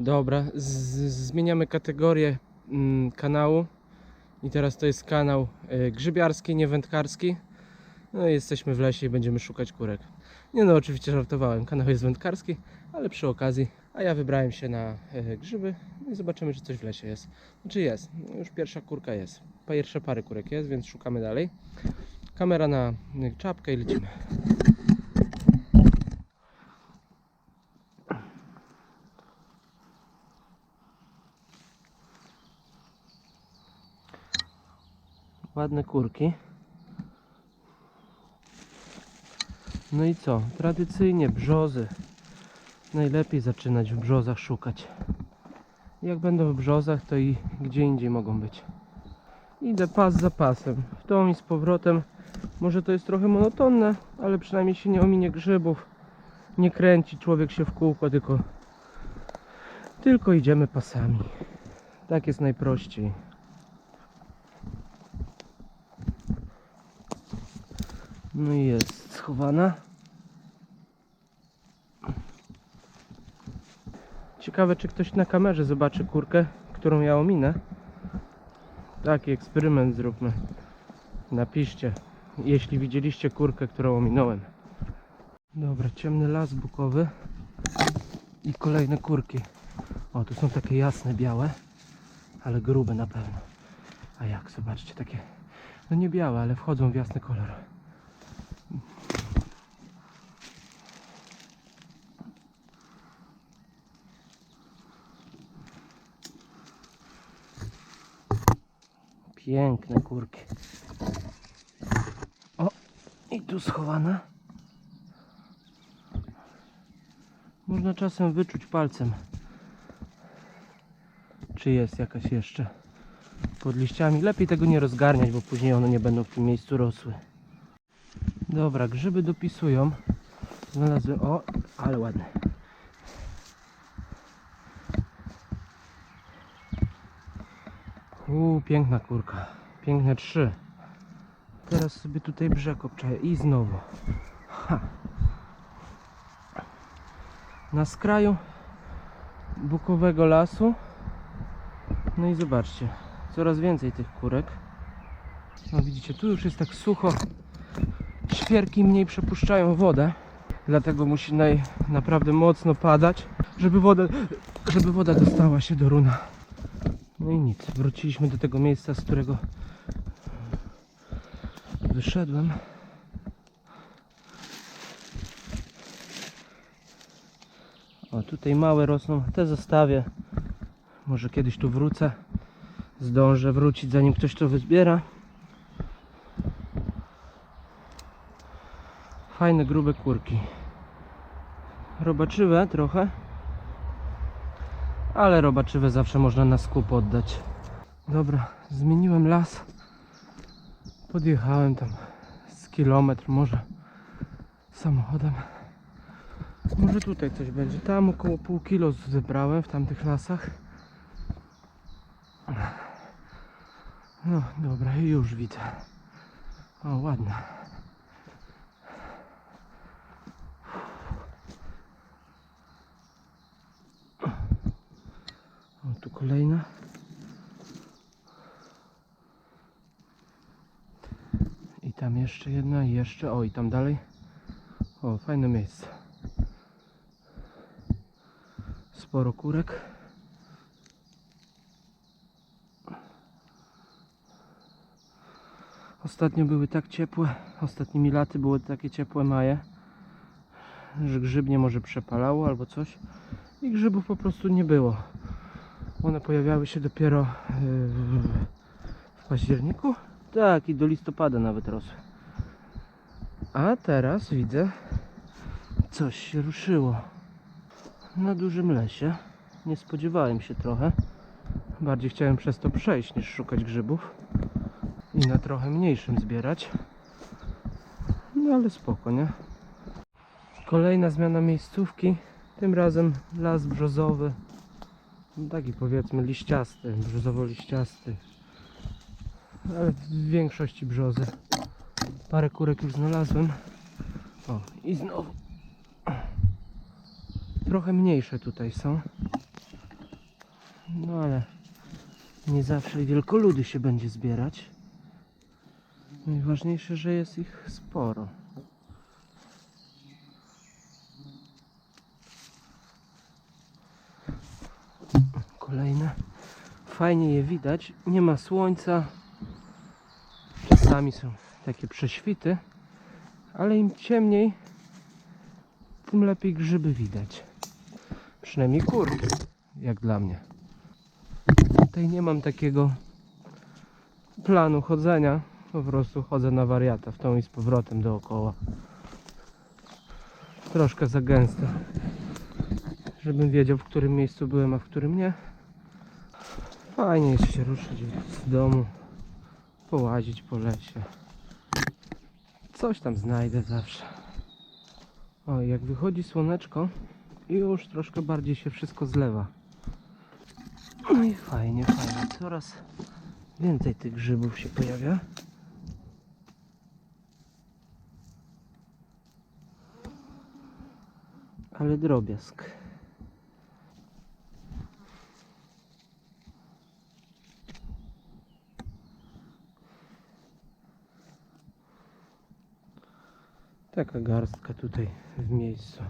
Dobra, zmieniamy kategorię mm, kanału i teraz to jest kanał y, grzybiarski, nie wędkarski. No i jesteśmy w lesie i będziemy szukać kurek. Nie no, oczywiście żartowałem, kanał jest wędkarski, ale przy okazji, a ja wybrałem się na y, grzyby i zobaczymy, czy coś w lesie jest. Znaczy jest, już pierwsza kurka jest, pierwsze pary kurek jest, więc szukamy dalej. Kamera na y, czapkę i lecimy. Ładne kurki. No i co? Tradycyjnie brzozy. Najlepiej zaczynać w brzozach szukać. Jak będą w brzozach, to i gdzie indziej mogą być. Idę pas za pasem. W tą i z powrotem. Może to jest trochę monotonne, ale przynajmniej się nie ominie grzybów. Nie kręci człowiek się w kółko, tylko tylko idziemy pasami. Tak jest najprościej. No i jest schowana. Ciekawe, czy ktoś na kamerze zobaczy kurkę, którą ja ominę. Taki eksperyment zróbmy. Napiszcie, jeśli widzieliście kurkę, którą ominąłem. Dobra, ciemny las bukowy i kolejne kurki. O, tu są takie jasne, białe, ale grube na pewno. A jak, zobaczcie, takie, no nie białe, ale wchodzą w jasny kolor. Piękne kurki. O, i tu schowana. Można czasem wyczuć palcem, czy jest jakaś jeszcze pod liściami. Lepiej tego nie rozgarniać, bo później one nie będą w tym miejscu rosły. Dobra, grzyby dopisują. Znalazłem, o, ale ładne. Uuu, piękna kurka. Piękne trzy. Teraz sobie tutaj brzeg obczaję i znowu. Ha. Na skraju bukowego lasu. No i zobaczcie, coraz więcej tych kurek. No widzicie, tu już jest tak sucho. Świerki mniej przepuszczają wodę. Dlatego musi naj, naprawdę mocno padać, żeby woda, żeby woda dostała się do runa. No i nic, wróciliśmy do tego miejsca, z którego wyszedłem. O, tutaj małe rosną, te zostawię. Może kiedyś tu wrócę. Zdążę wrócić, zanim ktoś to wyzbiera. Fajne, grube kurki. Robaczywe trochę. Ale robaczywe zawsze można na skup oddać. Dobra, zmieniłem las. Podjechałem tam z kilometr może samochodem. Może tutaj coś będzie. Tam około pół kilo zebrałem w tamtych lasach. No dobra, już widzę. O, ładne. Kolejna. I tam jeszcze jedna, i jeszcze. O, i tam dalej. O, fajne miejsce. Sporo kurek. Ostatnio były tak ciepłe, ostatnimi laty były takie ciepłe maje, że grzybnie może przepalało albo coś i grzybów po prostu nie było. One pojawiały się dopiero yy, w październiku? Tak, i do listopada nawet rosły. A teraz widzę, coś się ruszyło na dużym lesie. Nie spodziewałem się trochę. Bardziej chciałem przez to przejść niż szukać grzybów i na trochę mniejszym zbierać. No ale spoko, nie? Kolejna zmiana miejscówki. Tym razem las brzozowy. Taki powiedzmy liściasty, brzozowo-liściasty. Ale w większości brzozy. Parę kurek już znalazłem. O, i znowu. Trochę mniejsze tutaj są. No ale nie zawsze wielkoludy się będzie zbierać. Najważniejsze, że jest ich sporo. Kolejne. Fajnie je widać. Nie ma słońca. Czasami są takie prześwity, ale im ciemniej, tym lepiej grzyby widać. Przynajmniej kurki, jak dla mnie. Tutaj nie mam takiego planu chodzenia. Po prostu chodzę na wariata w tą i z powrotem dookoła. Troszkę za gęsto. Żebym wiedział w którym miejscu byłem, a w którym nie. Fajnie jest się ruszyć z domu, połazić po lesie. Coś tam znajdę zawsze. O, jak wychodzi słoneczko już troszkę bardziej się wszystko zlewa. No i fajnie, fajnie. Coraz więcej tych grzybów się pojawia. Ale drobiazg. Taka garstka tutaj w miejscu.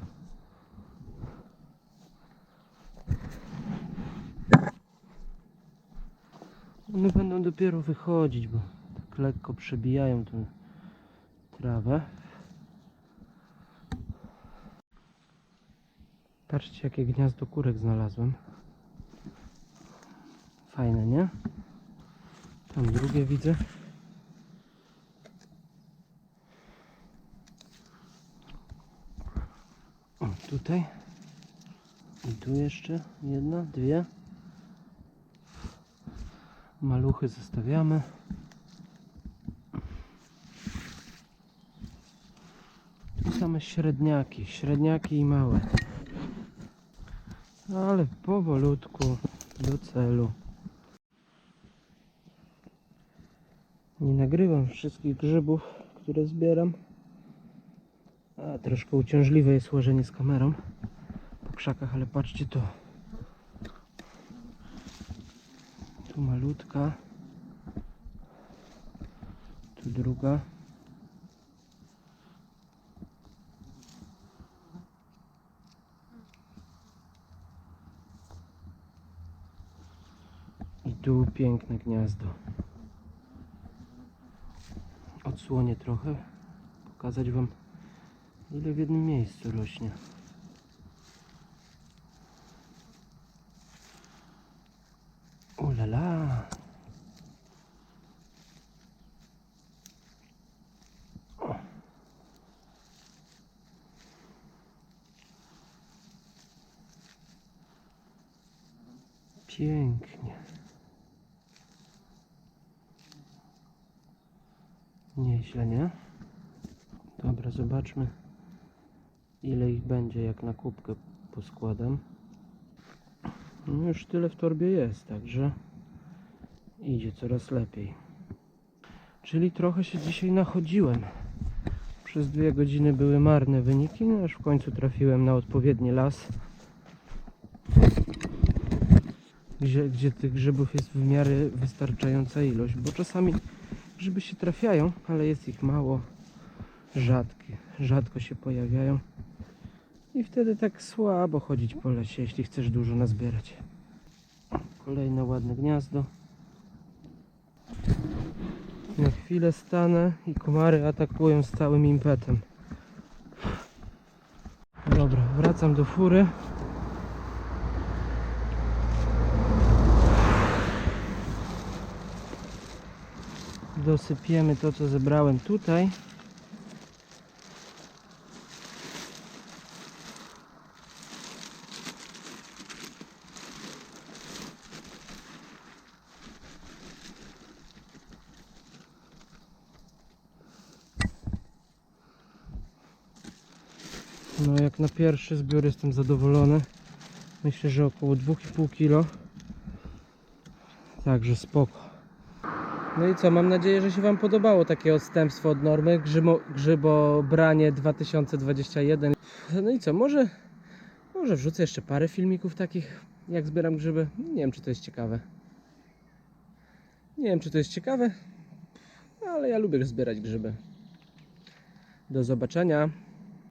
One będą dopiero wychodzić, bo tak lekko przebijają tą trawę. Patrzcie jakie gniazdo kurek znalazłem. Fajne, nie? Tam drugie widzę. Tutaj. I tu jeszcze jedna, dwie. Maluchy zostawiamy. Tu same średniaki, średniaki i małe. Ale powolutku do celu. Nie nagrywam wszystkich grzybów, które zbieram. Troszkę uciążliwe jest łożenie z kamerą po krzakach, ale patrzcie to. Tu malutka. Tu druga. I tu piękne gniazdo. Odsłonię trochę, pokazać Wam ile w jednym miejscu rośnie. Ulala. Pięknie. Nieźle, nie? Dobra, zobaczmy ile ich będzie, jak na kubkę poskładam. No już tyle w torbie jest, także idzie coraz lepiej. Czyli trochę się dzisiaj nachodziłem. Przez dwie godziny były marne wyniki, no aż w końcu trafiłem na odpowiedni las. Gdzie, gdzie tych grzybów jest w miarę wystarczająca ilość, bo czasami grzyby się trafiają, ale jest ich mało, rzadkie, rzadko się pojawiają. I wtedy tak słabo chodzić po lesie, jeśli chcesz dużo nazbierać. Kolejne ładne gniazdo. Na chwilę stanę i komary atakują z całym impetem. Dobra, wracam do fury. Dosypiemy to, co zebrałem tutaj. No jak na pierwszy zbiór jestem zadowolony. Myślę, że około 2,5 kg. Także spoko. No i co, mam nadzieję, że się Wam podobało takie odstępstwo od normy. Grzybo, grzybobranie 2021. No i co, może, może wrzucę jeszcze parę filmików takich jak zbieram grzyby. Nie wiem, czy to jest ciekawe. Nie wiem, czy to jest ciekawe, ale ja lubię zbierać grzyby. Do zobaczenia.